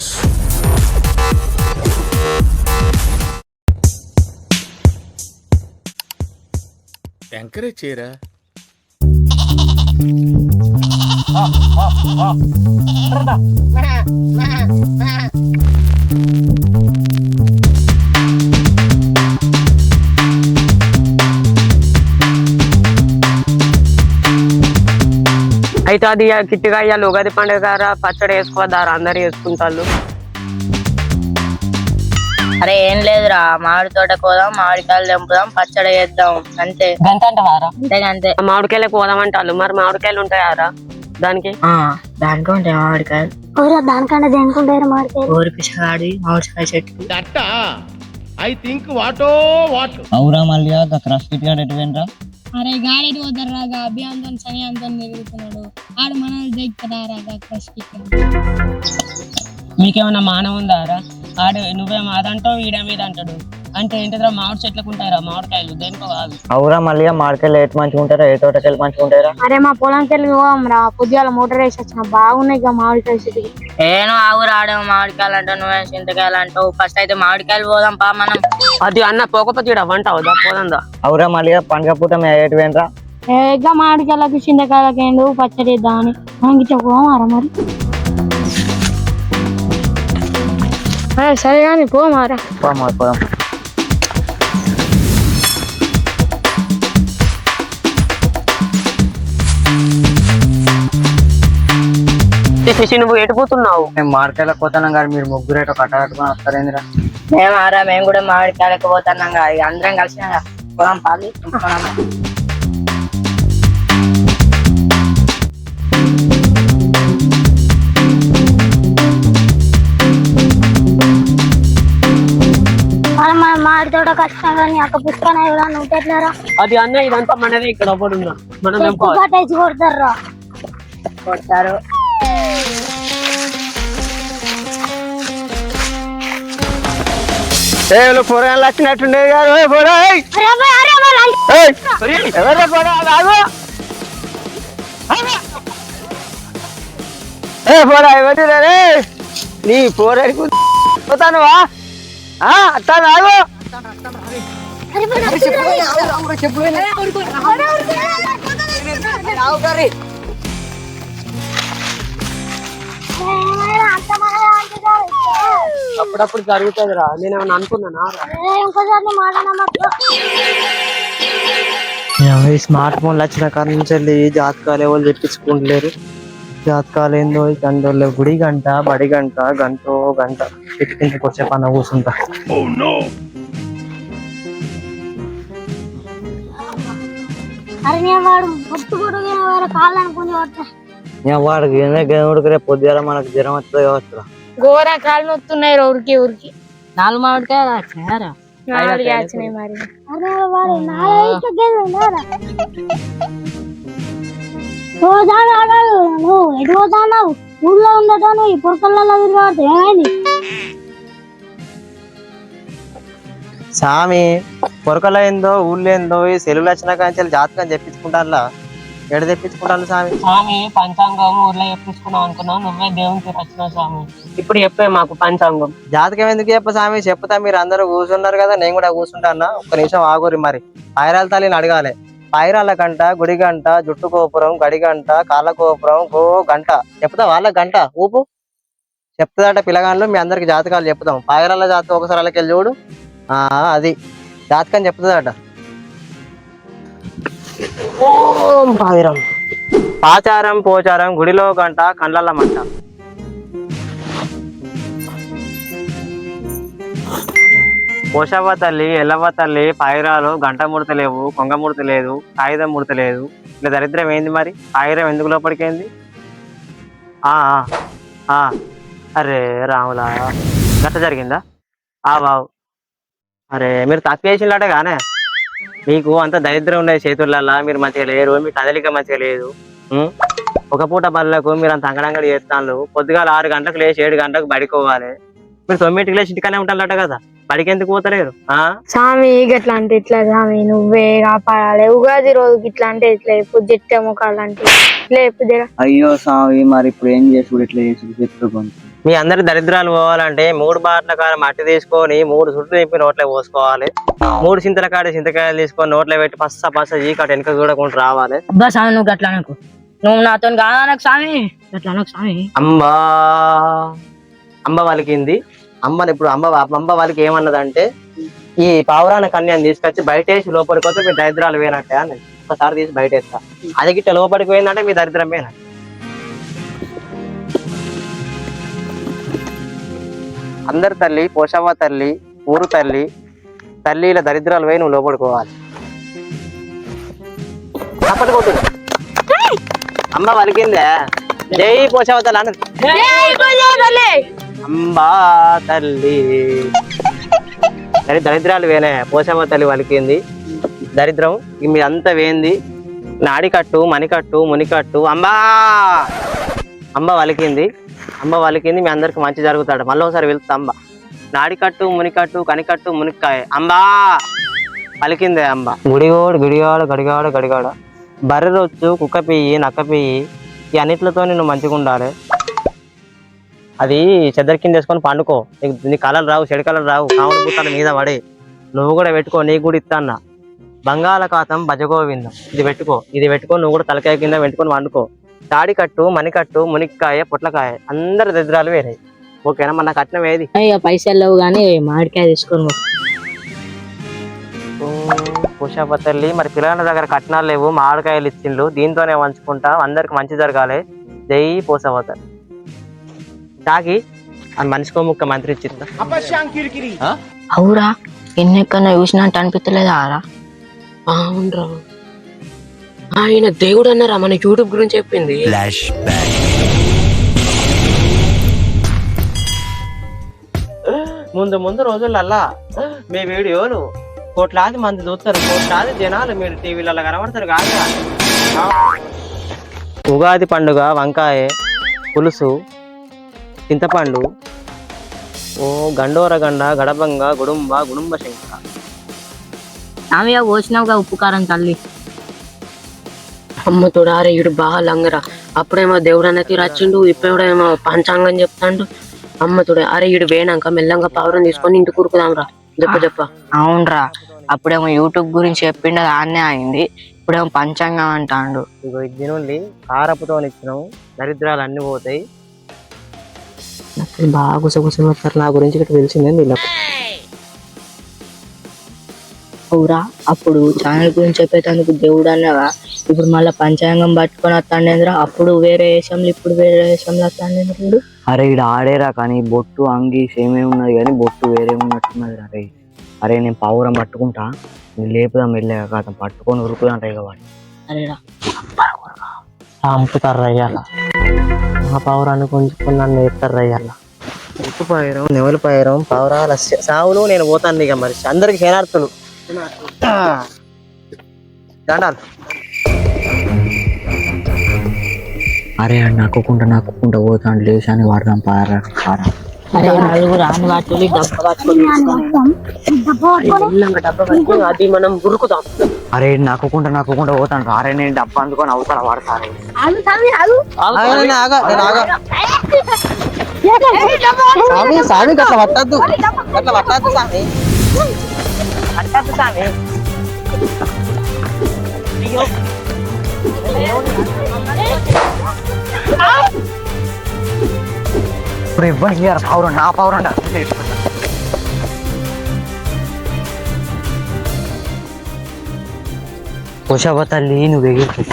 Presents. Encourage చేయరా అయితే అది కిట్టుగా అయ్యాలి ఉగాది పండుగ గారా పచ్చడి వేసుకోవద్దారా అందరు వేసుకుంటారు అరే ఏం లేదురా మామిడి తోట కోదాం మామిడికాయలు తెంపుదాం పచ్చడి చేద్దాం అంతే. గంట అంటవారా? అంతే అంతే మామిడికాయలకు పోదామంటారు మరి మామిడికాయలు ఉంటాయారా? దానికి? ఆ దానికి ఉంటాయి మామిడికాయలు. ఊరా దానికన్నా దేనికుంటారు మాడికాయ ఊరి పిసగాడి మామిడికాయ చెట్టు. అవురా మళ్ళీ క్రష్ కిట్ గాడు ఎటు పోయినరా అరే గాడెట్ పోతారు రాగా అభియాంతం సని అంతం తిరుగుతున్నాడు. ఆడు మనల్ని దిగుతారా రాగా క్రష్కి మీకేమన్నా మానవ ఉందారా ఆడు నువ్వేం అదంటావు ఈడ మీద అంటాడు? అంటే ఏంటిదిరా మామిడి చెట్లకు ఉంటాయిరా మామిడికాయలు దేనికో కాదు. అవురా మళ్ళీ మామిడికాయలు ఎటు మంచిగా ఉంటారా ఏ తోటకాయలు మంచిగా ఉంటారా అరే మా పొలంకి వెళ్ళి పోదాం రా పొద్దుగాల మోటార్ వేసి వచ్చిన బాగున్నాయి ఇక మామిడికాయ చెట్టుకి ఏను ఆవురు ఆడేమో మామిడికాయలు అంటావు నువ్వే చింతకాయలు అంటావు? ఫస్ట్ అయితే మామిడికాయలు పోదాం పా మనం. అది అన్న పోకపోతే వంట అవుదా పోదందా? అవురా మళ్ళీ పండుగ పూట మేము ఎటు పోయినరా? ఏగా మామిడికాయలకి చింతకాయలకి ఏండు పచ్చడి ఇద్దామని మనకి చెప్పమారా మరి? సరే కానీ పోమారా? పోదాం పోదాం. శశి నువ్వు ఎటుపోతున్నావు మేము మామిడికాయల పోతున్నాం కానీ మీరు ముగ్గురు ఎటో కట్టకట్టుకొని వస్తారేందిరా? మేము ఆరా మేము కూడా మామిడికాయలకు పోతున్నాం అందరం కలిసి పోదాం పాలి మన మామిడి తోట కష్టం కానీ అక్క పుస్తకం ఎవరన్నా ఉంటట్లేరా అది అన్న ఇదంతా మనదే ఇక్కడ ఒకటి ఉన్నా మనం. కట్టేసి కొడతారు రా కొడతారు. కూరగాయలు వచ్చినట్టుండే గారు ఎవరు ఏ పోరా ఎవరు నీ పోరాడికి పోతానువా? అత్తా రాదు అంత మనమే అంటున్నారు. అప్పుడప్పుడు జరుగుతుంది రా నేను ఏమన్నా అనుకున్నానా. ఈ స్మార్ట్ ఫోన్లు వచ్చిన కాడ నుంచి వెళ్ళి జాతకాలు ఎవరు తెప్పించుకుంటలేరు. జాతకాలు ఏందో ఈ గంటలో గుడి గంట బడి గంట గంటో గంట. కిందకి వచ్చే పన్న కూర్చుంటా. వాడికి రేపు మనకు జ్వరం వస్తుంది కావచ్చు ఘోర కాళ్ళు నొత్తున్నాయి రా ఉరికి ఉరికి. నాలుగు మరి. అన్నాడు నువ్వు? ఎటు పోతావు ఊళ్ళో ఉండటం నువ్వు ఏమైంది? సామి పొరకల ఏందో ఊళ్ళో ఏందో ఈ సెలవులు వచ్చిన కానీ జాతకం చెప్పించుకుంటారా ఎడ తెప్పించుకుంటాను సామి స్వామి పంచాంగం ఊర్లో చెప్పించుకున్నాం అనుకున్నాం. నువ్వే దేవునికి వచ్చినావు స్వామి. ఇప్పుడు చెప్పే మాకు పంచాంగం. జాతకం ఎందుకు చెప్ప సామి చెప్తా మీరు అందరూ కూర్చున్నారు కదా నేను కూడా కూర్చుంటానా ఒక్క నిమిషం ఆగురి మరి. పాయరాల తల్లిని అడగాలి. పాయరాల గంట గుడి గంట జుట్టు గోపురం గడి గంట కాళ్ళ గోపురం గో గంట. చెప్తా వాళ్ళ గంట. ఊపు. చెప్తుందట పిల్లగాళ్ళు మీ అందరికి జాతకాలు చెప్తాం. పాయరాల జాతకం ఒకసారి వాళ్ళకి వెళ్ళి చూడు. ఆ అది. జాతకం చెప్తుందట. ఓం పావిరం. పోచారం గుడిలో గంట కండ్లల్ల మంట. పోషవ్వ తల్లి ఎల్లవ్వ తల్లి పాయిరాలు గంట ముడత లేవు కొంగ ముడత లేదు కాగితం ముడత లేదు. ఇట్లా దరిద్రం ఏంది మరి? పాయిరం ఎందుకు లోపలికేంది? ఆ అరే రాములా గట్ట జరిగిందా? ఆ బావు అరే మీరు తక్కువ చేసినట్టే గానే మీకు అంత దరిద్రం ఉండే చేతులల్లా మీరు మంచిగా లేరు మీ కదలిక మంచిగా లేదు? ఒక పూట బళ్ళకు మీరు అంత అంగడంగడి చేస్తాను పొద్దుగాల ఆరు గంటలకు లేచి ఏడు గంటలకు బడికోవాలి. మీరు తొమ్మిదికి లేచి ఇంటికనే ఉంటారట కదా? బడికి ఎందుకు పోతలేరు ఆ? స్వామి ఇట్లా అంటే ఇట్లా స్వామి నువ్వే కాపాడాలి. ఉగాది రోజుకి ఇట్లా అంటే ఇట్లా ఎప్పుడు జట్టే ముఖాలు అంటే ఇట్లా ఎప్పుడు అయ్యో స్వామి మరి ఇప్పుడు ఏం చేసుడు ఇట్లా చేసుడు మీ అందరి దరిద్రాలు పోవాలంటే మూడు బాట్ల కాడ మట్టి తీసుకొని మూడు సుట్లు నింపి నోట్లో పోసుకోవాలి. మూడు చింతల కాడ చింతకాయలు తీసుకొని నోట్లో పెట్టి పస్స పస్స చీకటి వెనక చూడకుండా రావాలి. అబ్బా స్వామి నువ్వు గట్లా అనకు. నువ్వు నాతో కాదా నాకు స్వామి. గట్లా స్వామి. అంబా అంబ వలికింది. అమ్మని ఇప్పుడు అంబ అంబ వాళ్ళకి ఏమన్నదంటే ఈ పావురాన కన్యాన్ని తీసుకొచ్చి బయటేసి లోపలికి వస్తే మీ దరిద్రాలు పోయినట్టే అని ఒకసారి తీసి బయట వేస్తా అది గిట్ట లోపలికి పోయిందంటే మీ దరిద్రం పోయినట్టు అందరి తల్లి పోషవ్వ తల్లి ఊరు తల్లి తల్లిల దరిద్రాలు పోయి నువ్వు లోపడుకోవాలి అమ్మ వలికిందే జై పోషవ్వ తల్లి అన్నది. అంబా తల్లి! దరి దరిద్రాలు వేనే. పోషమ్మ తల్లి వలికింది దరిద్రం మీ అంతా వేంది. నాడికట్టు మణికట్టు మునికట్టు అంబా అంబ వలికింది అంబ వాళ్ళకింది? మీ అందరికి మంచి జరుగుతాడు. మళ్ళీ ఒకసారి వెళ్తా అంబ నాడికట్టు మునికట్టు కనికట్టు మునిక్కాయ. అంబా! పలికిందే అంబ. గుడిగోడు గుడిగాడు గడిగాడు గడిగాడ. బర్రె రొచ్చు కుక్క పియ్యి నక్క పియ్యి ఈ అన్నిట్లతో నువ్వు మంచిగా ఉండాలి అది చెద్దరి కింద వేసుకొని పండుకో. నీకు నీ కలర్ రావు చెడు కలర్ రావు. కావుడు పుట్టాల మీద పడి. నువ్వు కూడా పెట్టుకో నీకు కూడా ఇస్తాన్న బంగాళాఖాతం భజగోవిందం. ఇది పెట్టుకో. ఇది పెట్టుకో నువ్వు కూడా తలకాయ కింద పెట్టుకొని వండుకో. తాడికట్టు మణికట్టు మునిక్కాయ పొట్లకాయ అందరి దరిద్రాలు వేరే. ఓకేనా? మన కట్నం ఏది? ఇక పైసలు లేవు కానీ మామిడికాయ తీసుకొని పో. పుషప తల్లి మరి పిల్లల దగ్గర కట్నాలు లేవు మామిడికాయలు ఇచ్చిండ్రు దీంతోనే వంచుకుంటా అందరికి మంచి జరగాలి. జై పోసవ తల్లి తాకి ఆ మనిషికో ముక్క మంత్రి ఇచ్చిందా అవురా ఎన్నెక్కడో చూసినట్టు అనిపించలేదా రా అవునరా ఆయన దేవుడు అన్నారా మన యూట్యూబ్ గురించి చెప్పింది. ముందు ముందు రోజులల్లా మీ వీడియోలు కోట్లాది మంది చూస్తారు. కోట్లాది జనాలు మీరు టీవీలలో కనబడతారు కాదు ఉగాది పండుగ వంకాయ పులుసు చింతపండు ఓ గండోర గండ గడబంగ గుడుంబ గుడుంబ శంకర ఆమె పోసినావుగా ఉప్పు కారం తల్లి. అమ్మ తోడారే ఈడు బాగా లంగరా. అప్పుడేమో దేవుడు అన్న తీరు వచ్చిండు ఇప్పుడేమో పంచాంగం చెప్తాండు. అమ్మ తోడే అరే ఈడు వేనాక మెల్లంగా పవరం తీసుకొని ఇంటి కూరుకుదాం రా చెప్ప చెప్ప. అవునరా. అప్పుడేమో యూట్యూబ్ గురించి చెప్పిండు దాన్నే అయింది. ఇప్పుడేమో పంచాంగం అంటాండు. ఇగో ఇది నుండి కారపుతో ఇచ్చినాం దరిద్రాలు అన్ని పోతాయి బాగా గుసగుసలు నా గురించి ఇక్కడ తెలిసిందే వీళ్ళకు అవురా అప్పుడు ఛానల్ గురించి చెప్పేటందుకు దేవుడు అన్నగా ఇప్పుడు మళ్ళీ పంచాంగం పట్టుకొని వస్తాండేంద్రా? అప్పుడు వేరే వేషంలో ఇప్పుడు వేరే వేషంలో వస్తాండేంద్రుడు అరే ఇక్కడ ఆడేరా కానీ బొట్టు అంగి సేమే ఉన్నది కానీ బొట్టు వేరే ఉన్నట్టున్నది రా రే. అరే నేను పావురం పట్టుకుంటా నేను లేపుదాం వెళ్ళాక కాదు పట్టుకొని ఉరుకుదాం రేగ వాడు. చంపుతారు రయ్యాల మా పావురాన్ని కొంచెం నన్ను ఎత్తారు రయ్యాల ఉప్పు పాయరం నెవలి పాయరం పావురాల సావులు నేను పోతాను ఇక మరి. అందరికి దండాలు. అరే ఆడు నక్కకుండా నక్కకుండా పోతాను లేచాని వాడదాం పారా అరే నలుగురు రాని పట్టుకొని డబ్బా పట్టుకొని మెల్లంగా డబ్బా పట్టుకొని అది మనం ఉరుకుదాం. అరే ఈడు నక్కకుండా నక్కకుండా పోతాను అరే నేను డబ్బా అందుకొని అవుతాను వాడతాను. స్వామి అట్లా పట్టద్దు. అట్లా పట్టద్దు స్వామి పట్టద్దు స్వామి ఇప్పుడు ఇవ్వండి ఇయ్యారు పావురం నా పావురం కుషవ తల్లి నువ్వు ఎగిరి